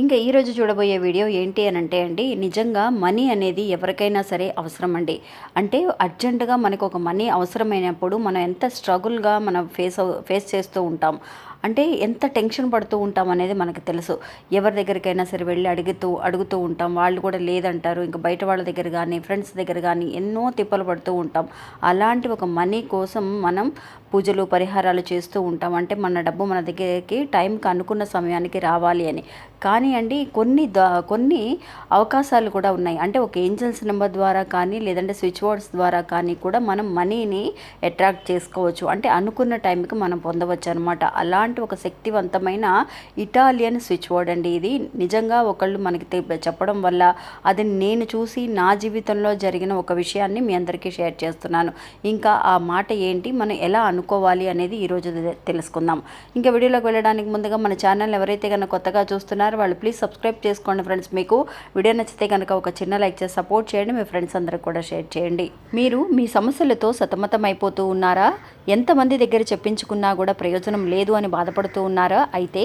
ఇంకా ఈ రోజు చూడబోయే వీడియో ఏంటి అని అంటే అండి నిజంగా మనీ అనేది ఎవరికైనా సరే అవసరం అండి అంటే అర్జెంటుగా మనకు ఒక మనీ అవసరమైనప్పుడు మనం ఎంత స్ట్రగుల్గా మనం ఫేస్ ఫేస్ చేస్తూ ఉంటాం. అంటే ఎంత టెన్షన్ పడుతూ ఉంటాం అనేది మనకు తెలుసు. ఎవరి దగ్గరికైనా సరే వెళ్ళి అడుగుతూ అడుగుతూ ఉంటాం. వాళ్ళు కూడా లేదంటారు. ఇంకా బయట వాళ్ళ దగ్గర కానీ ఫ్రెండ్స్ దగ్గర కానీ ఎన్నో తిప్పలు పడుతూ ఉంటాం. అలాంటి ఒక మనీ కోసం మనం పూజలు పరిహారాలు చేస్తూ ఉంటాం. అంటే మన డబ్బు మన దగ్గరికి టైంకి అనుకున్న సమయానికి రావాలి అని. కానీ అండి కొన్ని ద కొన్ని అవకాశాలు కూడా ఉన్నాయి. అంటే ఒక ఏంజల్స్ నెంబర్ ద్వారా కానీ లేదంటే స్విచ్ బోర్డ్స్ ద్వారా కానీ కూడా మనం మనీని అట్రాక్ట్ చేసుకోవచ్చు. అంటే అనుకున్న టైంకి మనం పొందవచ్చు అనమాట అలాంటి ఒక శక్తివంతమైన ఇటాలియన్ స్విచ్ బోర్డ్ అండి ఇది. నిజంగా ఒకళ్ళు మనకి చెప్పడం వల్ల అది నేను చూసి నా జీవితంలో జరిగిన ఒక విషయాన్ని మీ అందరికీ షేర్ చేస్తున్నాను. ఇంకా ఆ మాట ఏంటి? మనం ఎలా అనుకోవాలి అనేది ఈరోజు తెలుసుకుందాం. ఇంకా వీడియోలోకి వెళ్ళడానికి ముందుగా మన ఛానల్ ఎవరైతే కనుక కొత్తగా చూస్తున్నారో వాళ్ళు ప్లీజ్ సబ్స్క్రైబ్ చేసుకోండి ఫ్రెండ్స్. మీకు వీడియో నచ్చితే కనుక ఒక చిన్న లైక్ చేసి సపోర్ట్ చేయండి. మీ ఫ్రెండ్స్ అందరికి కూడా షేర్ చేయండి. మీరు మీ సమస్యలతో సతమతం అయిపోతూ ఉన్నారా? ఎంతమంది దగ్గర చెప్పించుకున్నా కూడా ప్రయోజనం లేదు అని బాధపడుతూ ఉన్నారా? అయితే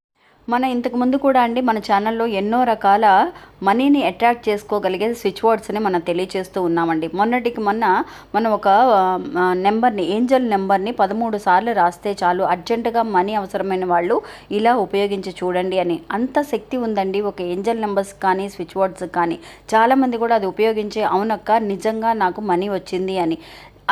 మన ఇంతకు ముందు కూడా అండి మన ఛానల్లో ఎన్నో రకాల మనీని అట్రాక్ట్ చేసుకోగలిగే స్విచ్ బోర్డ్స్ని మనం తెలియచేస్తూ ఉన్నామండి. మొన్నటికి మొన్న మనం ఒక నెంబర్ని ఏంజల్ నెంబర్ని పదమూడు సార్లు రాస్తే చాలు. అర్జెంటుగా మనీ అవసరమైన వాళ్ళు ఇలా ఉపయోగించి చూడండి అని. అంత శక్తి ఉందండి ఒక ఏంజల్ నెంబర్స్ కానీ స్విచ్ బోర్డ్స్ కానీ. చాలామంది కూడా అది ఉపయోగించి అవునక్క నిజంగా నాకు మనీ వచ్చింది అని.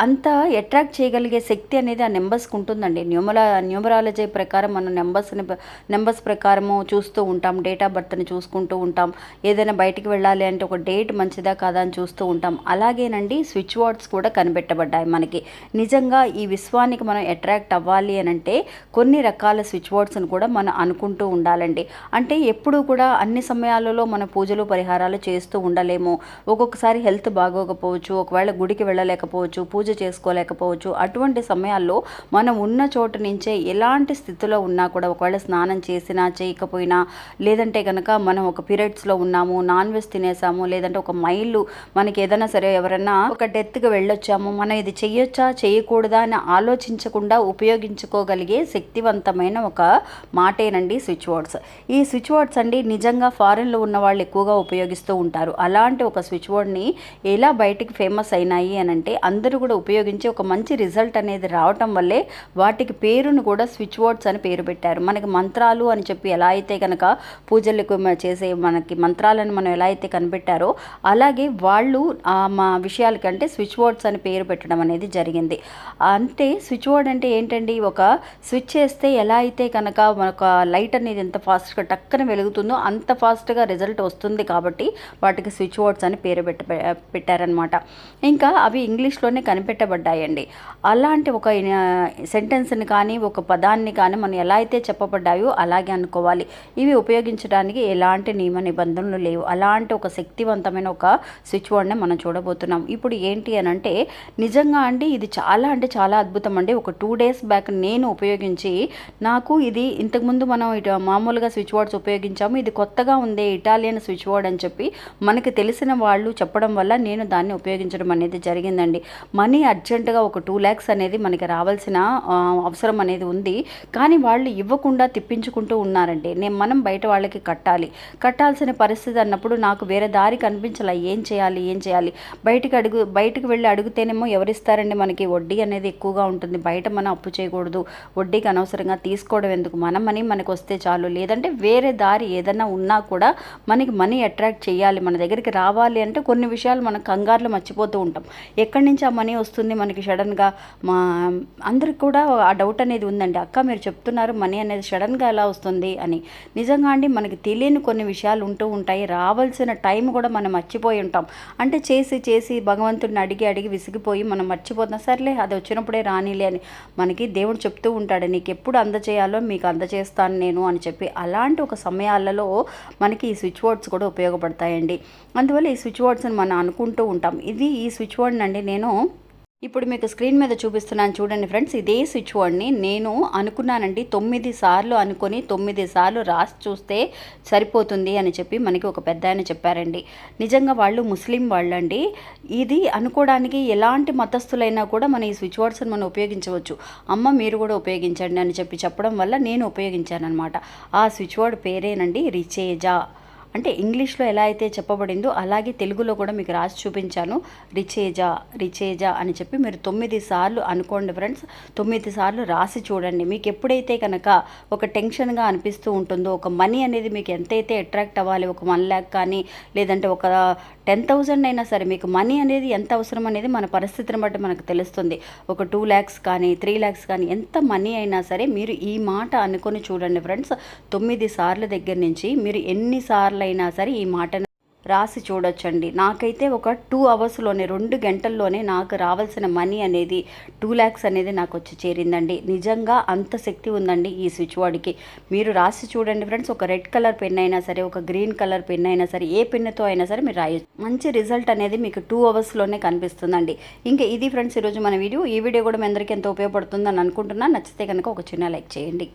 అంత అట్రాక్ట్ చేయగలిగే శక్తి అనేది ఆ నెంబర్స్కి ఉంటుందండి. న్యూమరా న్యూమరాలజీ ప్రకారం మనం నెంబర్స్ని నెంబర్స్ ప్రకారము చూస్తూ ఉంటాం. డేట్ ఆఫ్ బర్త్ని చూసుకుంటూ ఉంటాం. ఏదైనా బయటికి వెళ్ళాలి అంటే ఒక డేట్ మంచిదా కాదా అని చూస్తూ ఉంటాం. అలాగేనండి స్విచ్ బోర్డ్స్ కూడా కనిపెట్టబడ్డాయి మనకి. నిజంగా ఈ విశ్వానికి మనం అట్రాక్ట్ అవ్వాలి అని అంటే కొన్ని రకాల స్విచ్ బోర్డ్స్ని కూడా మనం అనుకుంటూ ఉండాలండి. అంటే ఎప్పుడూ కూడా అన్ని సమయాలలో మన పూజలు పరిహారాలు చేస్తూ ఉండలేము. ఒక్కొక్కసారి హెల్త్ బాగోకపోవచ్చు. ఒకవేళ గుడికి వెళ్ళలేకపోవచ్చు. పూజ చేసుకోలేకపోవచ్చు. అటువంటి సమయాల్లో మనం ఉన్న చోటు నుంచే ఎలాంటి స్థితిలో ఉన్నా కూడా ఒకవేళ స్నానం చేసినా చేయకపోయినా లేదంటే కనుక మనం ఒక పీరియడ్స్లో ఉన్నాము నాన్ వెజ్ తినేసాము లేదంటే ఒక మైళ్ళు మనకి ఏదైనా సరే ఎవరైనా ఒక డెత్కి వెళ్ళొచ్చాము మనం ఇది చేయొచ్చా చేయకూడదా అని ఆలోచించకుండా ఉపయోగించుకోగలిగే శక్తివంతమైన ఒక మాటేనండి స్విచ్ బోర్డ్స్. ఈ స్విచ్ బోర్డ్స్ అండి నిజంగా ఫారెన్లో ఉన్న వాళ్ళు ఎక్కువగా ఉపయోగిస్తూ ఉంటారు. అలాంటి ఒక స్విచ్ బోర్డ్ని ఎలా బయటికి ఫేమస్ అయినాయి అని అంటే అందరూ కూడా ఉపయోగించి ఒక మంచి రిజల్ట్ అనేది రావటం వల్లే వాటికి పేరును కూడా స్విచ్ బోర్డ్స్ అని పేరు పెట్టారు. మనకి మంత్రాలు అని చెప్పి ఎలా అయితే కనుక పూజలకు చేసే మనకి మంత్రాలను మనం ఎలా అయితే కనిపెట్టారో అలాగే వాళ్ళు ఆ మా విషయాలకంటే స్విచ్ బోర్డ్స్ అని పేరు పెట్టడం అనేది జరిగింది. అంటే స్విచ్ బోర్డ్ అంటే ఏంటండి? ఒక స్విచ్ చేస్తే ఎలా అయితే కనుక మనకు లైట్ అనేది ఎంత ఫాస్ట్గా టక్కన వెలుగుతుందో అంత ఫాస్ట్గా రిజల్ట్ వస్తుంది కాబట్టి వాటికి స్విచ్ బోర్డ్స్ అని పేరు పెట్ట పెట్టారనమాట ఇంకా అవి ఇంగ్లీష్లోనే కనిపెట్టబడ్డాయండి. అలాంటి ఒక సెంటెన్స్ని కానీ ఒక పదాన్ని కానీ మనం ఎలా అయితే చెప్పబడ్డాయో అలాగే అనుకోవాలి. ఇవి ఉపయోగించడానికి ఎలాంటి నియమ నిబంధనలు లేవు. అలాంటి ఒక శక్తివంతమైన ఒక స్విచ్ బోర్డ్ని మనం చూడబోతున్నాం. ఇప్పుడు ఏంటి అని అంటే నిజంగా అండి ఇది చాలా అంటే చాలా అద్భుతం అండి. ఒక టూ డేస్ బ్యాక్ నేను ఉపయోగించి నాకు ఇది ఇంతకుముందు మనం ఇటు మామూలుగా స్విచ్ బోర్డ్స్ ఉపయోగించాము. ఇది కొత్తగా ఉందే ఇటాలియన్ స్విచ్ బోర్డ్ అని చెప్పి మనకి తెలిసిన వాళ్ళు చెప్పడం వల్ల నేను దాన్ని ఉపయోగించడం అనేది జరిగిందండి. మన అర్జెంటుగా ఒక టూ ల్యాక్స్ అనేది మనకి రావాల్సిన అవసరం అనేది ఉంది. కానీ వాళ్ళు ఇవ్వకుండా తిప్పించుకుంటూ ఉన్నారండి నేను మనం బయట వాళ్ళకి కట్టాలి. కట్టాల్సిన పరిస్థితి అన్నప్పుడు నాకు వేరే దారి కనిపించాల. ఏం చేయాలి? ఏం చేయాలి? బయటకు అడుగు బయటకు వెళ్ళి అడిగితేనేమో ఎవరిస్తారండి మనకి? వడ్డీ అనేది ఎక్కువగా ఉంటుంది. బయట మనం అప్పు చేయకూడదు. వడ్డీకి అనవసరంగా తీసుకోవడం ఎందుకు? మన మనీ మనకు వస్తే చాలు. లేదంటే వేరే దారి ఏదైనా ఉన్నా కూడా మనకి మనీ అట్రాక్ట్ చేయాలి. మన దగ్గరికి రావాలి అంటే కొన్ని విషయాలు మనం కంగారులో మర్చిపోతూ ఉంటాం. ఎక్కడి నుంచి ఆ మనీ వస్తుంది మనకి సడన్గా మా అందరికి కూడా ఆ డౌట్ అనేది ఉందండి. అక్క మీరు చెప్తున్నారు మనీ అనేది సడన్గా ఎలా వస్తుంది అని. నిజంగా అండి మనకి తెలియని కొన్ని విషయాలు ఉంటూ ఉంటాయి. రావాల్సిన టైం కూడా మనం మర్చిపోయి ఉంటాం. అంటే చేసి చేసి భగవంతుడిని అడిగి అడిగి విసిగిపోయి మనం మర్చిపోతున్నా సర్లే అది వచ్చినప్పుడే రానిలే అని మనకి దేవుడు చెప్తూ ఉంటాడు. నీకు ఎప్పుడు అందచేయాలో మీకు అందజేస్తాను నేను అని చెప్పి. అలాంటి ఒక సమయాలలో మనకి ఈ స్విచ్ బోర్డ్స్ కూడా ఉపయోగపడతాయండి. అందువల్ల ఈ స్విచ్ బోర్డ్స్ని మనం అనుకుంటూ ఉంటాం. ఇది ఈ స్విచ్ బోర్డ్ అండి నేను ఇప్పుడు మీకు స్క్రీన్ మీద చూపిస్తున్నాను చూడండి ఫ్రెండ్స్ ఇదే స్విచ్ బోర్డ్ని నేను అనుకున్నానండి. తొమ్మిది సార్లు అనుకొని తొమ్మిది సార్లు రాసి చూస్తే సరిపోతుంది అని చెప్పి మనకి ఒక పెద్ద ఆయన చెప్పారండి. నిజంగా వాళ్ళు ముస్లిం వాళ్ళండి. ఇది అనుకోవడానికి ఎలాంటి మతస్థులైనా కూడా మన ఈ స్విచ్ బోర్డ్స్ని మనం ఉపయోగించవచ్చు. అమ్మ మీరు కూడా ఉపయోగించండి అని చెప్పి చెప్పడం వల్ల నేను ఉపయోగించాను అనమాట ఆ స్విచ్ బోర్డ్ పేరేనండి రిచేజా. అంటే ఇంగ్లీష్లో ఎలా అయితే చెప్పబడిందో అలాగే తెలుగులో కూడా మీకు రాసి చూపించాను. రిచేజా రిచేజా అని చెప్పి మీరు తొమ్మిది సార్లు అనుకోండి ఫ్రెండ్స్. తొమ్మిది సార్లు రాసి చూడండి. మీకు ఎప్పుడైతే కనుక ఒక టెన్షన్గా అనిపిస్తూ ఉంటుందో ఒక మనీ అనేది మీకు ఎంతైతే అట్రాక్ట్ అవ్వాలి ఒక వన్ ల్యాక్ కానీ లేదంటే ఒక టెన్ థౌజండ్ అయినా సరే మీకు మనీ అనేది ఎంత అవసరం అనేది మన పరిస్థితిని బట్టి మనకు తెలుస్తుంది. ఒక టూ ల్యాక్స్ కానీ త్రీ ల్యాక్స్ కానీ ఎంత మనీ అయినా సరే మీరు ఈ మాట అనుకొని చూడండి ఫ్రెండ్స్. తొమ్మిది సార్లు దగ్గర నుంచి మీరు ఎన్నిసార్లు అయినా సరే ఈ మాటను రాసి చూడొచ్చండి. నాకైతే ఒక టూ అవర్స్లోనే రెండు గంటల్లోనే నాకు రావాల్సిన మనీ అనేది టూ ల్యాక్స్ అనేది నాకు వచ్చి చేరిందండి. నిజంగా అంత శక్తి ఉందండి ఈ స్విచ్ బోర్డ్కి మీరు రాసి చూడండి ఫ్రెండ్స్. ఒక రెడ్ కలర్ పెన్ అయినా సరే ఒక గ్రీన్ కలర్ పెన్ అయినా సరే ఏ పెన్నుతో అయినా సరే మీరు రాయొచ్చు. మంచి రిజల్ట్ అనేది మీకు టూ అవర్స్లోనే కనిపిస్తుందండి. ఇంకా ఇది ఫ్రెండ్స్ ఈరోజు మన వీడియో. ఈ వీడియో కూడా మీ అందరికీ ఎంతో ఉపయోగపడుతుందని అనుకుంటున్నా నచ్చితే కనుక ఒక చిన్న లైక్ చేయండి.